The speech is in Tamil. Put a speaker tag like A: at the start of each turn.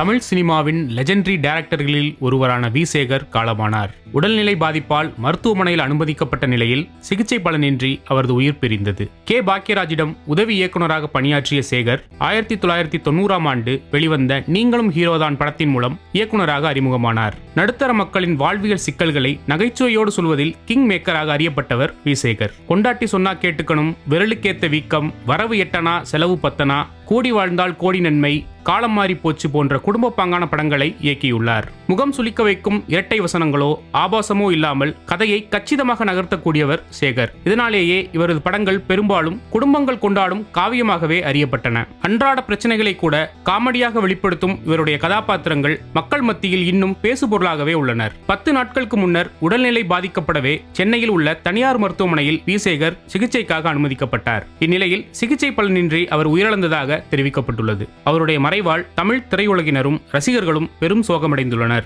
A: தமிழ் சினிமாவின் லெஜெண்டரி டைரக்டர்களில் ஒருவரான வி சேகர் காலமானார். உடல்நிலை பாதிப்பால் மருத்துவமனையில் அனுமதிக்கப்பட்ட நிலையில் சிகிச்சை பலனின்றி அவரது உயிர் பிரிந்தது. கே. பாக்யராஜிடம் உதவி இயக்குநராக பணியாற்றிய சேகர் ஆயிரத்தி தொள்ளாயிரத்தி தொண்ணூறாம் ஆண்டு வெளிவந்த நீங்களும் ஹீரோதான் படத்தின் மூலம் இயக்குநராக அறிமுகமானார். நடுத்தர மக்களின் வாழ்வியல் சிக்கல்களை நகைச்சுவையோடு சொல்வதில் கிங் மேக்கராக அறியப்பட்டவர் வி சேகர் கொண்டாட்டி சொன்னா கேட்டுக்கணும் விரலுக்கேத்த வீக்கம் வரவு எட்டனா செலவு பத்தனா கூடி வாழ்ந்தால் கோடி நன்மை காலம் மாறி போச்சு போன்ற குடும்ப பாங்கான படங்களை இயக்கியுள்ளார். முகம் சுளிக்க வைக்கும் இரட்டை வசனங்களோ ஆபாசமோ இல்லாமல் கதையை கச்சிதமாக நகர்த்தக்கூடியவர் சேகர். இதனாலேயே இவரது படங்கள் பெரும்பாலும் குடும்பங்கள் கொண்டாடும் காவியமாகவே அறியப்பட்டன. அன்றாட பிரச்சனைகளை கூட காமெடியாக வெளிப்படுத்தும் இவருடைய கதாபாத்திரங்கள் மக்கள் மத்தியில் இன்னும் பேசுபொருளாகவே உள்ளனர். பத்து நாட்களுக்கு முன்னர் உடல்நிலை பாதிக்கப்படவே சென்னையில் உள்ள தனியார் மருத்துவமனையில் வி. சேகர் சிகிச்சைக்காக அனுமதிக்கப்பட்டார். இந்நிலையில் சிகிச்சை பலனின்றி அவர் உயிரிழந்ததாக தெரிவிக்கப்பட்டுள்ளது. அவருடைய மறைவால் தமிழ் திரையுலகினரும் ரசிகர்களும் பெரும் சோகமடைந்துள்ளனர்.